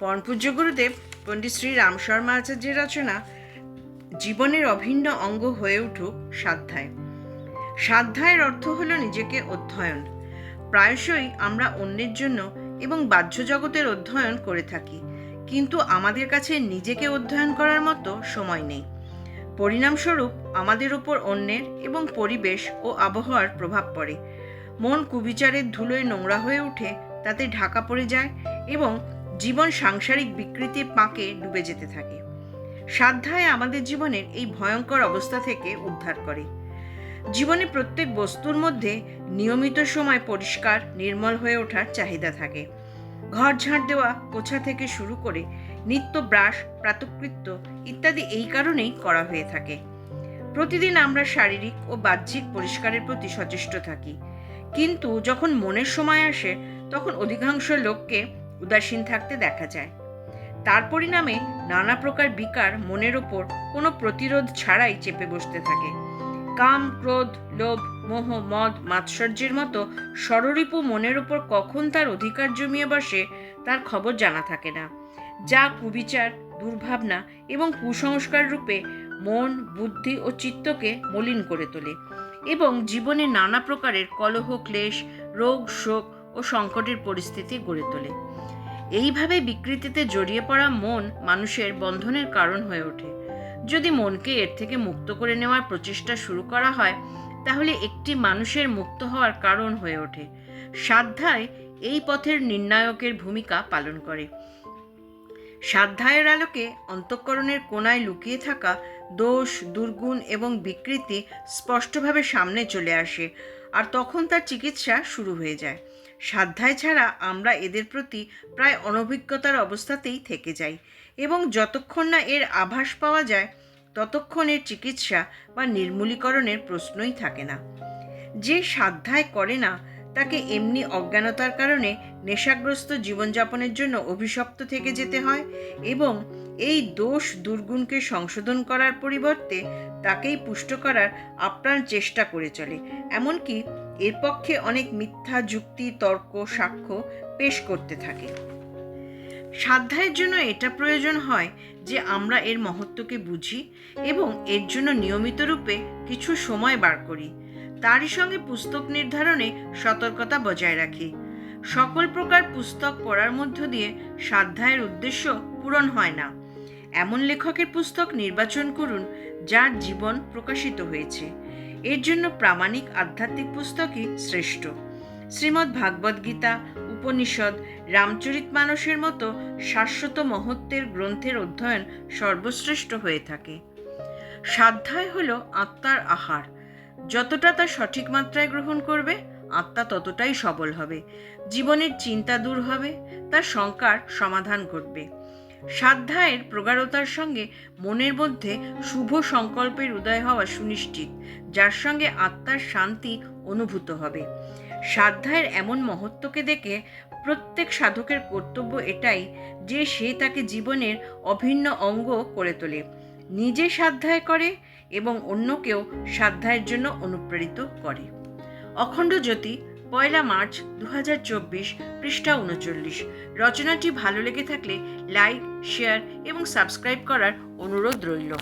পরমপূজ্য গুরুদেব, পণ্ডিত শ্রী রাম শর্মা আচার্যের রচনা জীবনের অভিন্ন অঙ্গ হয়ে উঠুক সাধ্যায়। সাধ্যায়ের অর্থ হলো নিজেকে অধ্যয়ন। প্রায়শই আমরা অন্যের জন্য এবং বাহ্য জগতের অধ্যয়ন করে থাকি, কিন্তু আমাদের কাছে নিজেকে অধ্যয়ন করার মতো সময় নেই। পরিণামস্বরূপ আমাদের উপর অন্যের এবং পরিবেশ ও আবহাওয়ার প্রভাব পড়ে। মন কুবিচারের ধুলোয় নোংরা হয়ে ওঠে তাতে ঢাকা পড়ে যায় এবং জীবন সাংসারিক বিকৃতির পাঁকে ডুবে যেতে থাকে। সাধ্যায় আমাদের জীবনের এই ভয়ঙ্কর অবস্থা থেকে উদ্ধার করে। জীবনে প্রত্যেক বস্তুর মধ্যে নিয়মিত সময় পরিষ্কার, নির্মল হয়ে ওঠার চাহিদা থাকে। ঘর ঝাঁট দেওয়া পোছা থেকে শুরু করে নিত্য ব্রাশ, প্রাতকৃত্য ইত্যাদি এই কারণেই করা হয়ে থাকে। প্রতিদিন আমরা শারীরিক ও বাহ্যিক পরিষ্কারের প্রতি সচেষ্ট থাকি। কিন্তু যখন মনের সময় আসে, তখন অধিকাংশ লোককে উদাসীন থাকতে দেখা যায়। তার পরিণামে নানা প্রকার বিকার মনের ওপর কোনো প্রতিরোধ ছাড়াই চেপে বসতে থাকে। কাম, ক্রোধ, লোভ, মোহ, মদ, মাৎসর্যের মতো ষড়রিপু মনের ওপর কখন তার অধিকার জমিয়ে বসে, তার খবর জানা থাকে না। যা কুবিচার, দুর্ভাবনা এবং কুসংস্কার রূপে মন, বুদ্ধি ও চিত্তকে মলিন করে তোলে এবং জীবনে নানা প্রকারের কলহ, ক্লেশ, রোগ, শোক ও সংকটের পরিস্থিতি গড়ে তোলে। এইভাবে বিকৃতিতে জড়িয়ে পড়া মন মানুষের বন্ধনের কারণ হয়ে ওঠে। যদি মনকে এর থেকে মুক্ত করে নেওয়ার প্রচেষ্টা শুরু করা হয়, তাহলে একটি মানুষের মুক্ত হওয়ার কারণ হয়ে ওঠে। সাধ্যায় এই পথের নির্ণায়কের ভূমিকা পালন করে। সাধ্যায়ের আলোকে অন্তঃকরণের কোনায় লুকিয়ে থাকা দোষ, দুর্গুণ এবং বিকৃতি স্পষ্টভাবে সামনে চলে আসে। আর তখন তার চিকিৎসা শুরু হয়ে যায়। সাধ্যায় ছাড়া আমরা এদের প্রতি প্রায় অনভিজ্ঞতার অবস্থাতেই থেকে যাই এবং যতক্ষণ না এর আভাস পাওয়া যায়, ততক্ষণ এর চিকিৎসা বা নির্মূলীকরণের প্রশ্নই থাকে না। যে সাধ্যায় করে না, তাকে এমনি অজ্ঞানতার কারণে নেশাগ্রস্ত জীবনযাপনের জন্য অভিশপ্ত থেকে যেতে হয় এবং এই দোষ দুর্গুণকে সংশোধন করার পরিবর্তে তাকেই পুষ্ট করার আপ্রাণ চেষ্টা করে চলে। এমনকি এর পক্ষে অনেক মিথ্যা যুক্তি, তর্ক, সাক্ষ্য পেশ করতে থাকে। সাধ্যায়ের জন্য এটা প্রয়োজন হয় যে আমরা এর মহত্বকে বুঝি এবং এর জন্য নিয়মিত রূপে কিছু সময় বার করি। তারই সঙ্গে পুস্তক নির্ধারণে সতর্কতা বজায় রাখি। সকল প্রকার পুস্তক পড়ার মধ্য দিয়ে সাধ্যায়ের উদ্দেশ্য পূরণ হয় না। এমন লেখকের পুস্তক নির্বাচন করুন যার জীবন প্রকাশিত হয়েছে। এর জন্য প্রামাণিক আধ্যাত্মিক পুস্তকই শ্রেষ্ঠ। শ্রীমদ্ ভাগবত গীতা, উপনিষদ, রামচরিত মানসের মতো শাশ্বত মহত্বের গ্রন্থের অধ্যয়ন সর্বশ্রেষ্ঠ হয়ে থাকে। সাধ্যায় হল আত্মার আহার। যতটা তা সঠিক মাত্রায় গ্রহণ করবে, আত্মা ততটাই সবল হবে। জীবনের চিন্তা দূর হবে, তার শঙ্কার সমাধান ঘটবে। সাধ্যায়ের প্রগাঢ়তার সঙ্গে মনের মধ্যে শুভ সংকল্পের উদয় হওয়া সুনিশ্চিত, যার সঙ্গে আত্মার শান্তি অনুভূত হবে। সাধ্যায়ের এমন মহত্বকে দেখে প্রত্যেক সাধকের কর্তব্য এটাই যে সে তাকে জীবনের অভিন্ন অঙ্গ করে তোলে। নিজে সাধ্যায় করে এবং অন্যকেও সাধ্যায়ের জন্য অনুপ্রেরিত করে। অখণ্ড জ্যোতি পয়লা মার্চ দু হাজার চব্বিশ, পৃষ্ঠা উনচল্লিশ। রচনাটি ভালো লেগে থাকলে লাইক, শেয়ার এবং সাবস্ক্রাইব করার অনুরোধ রইল।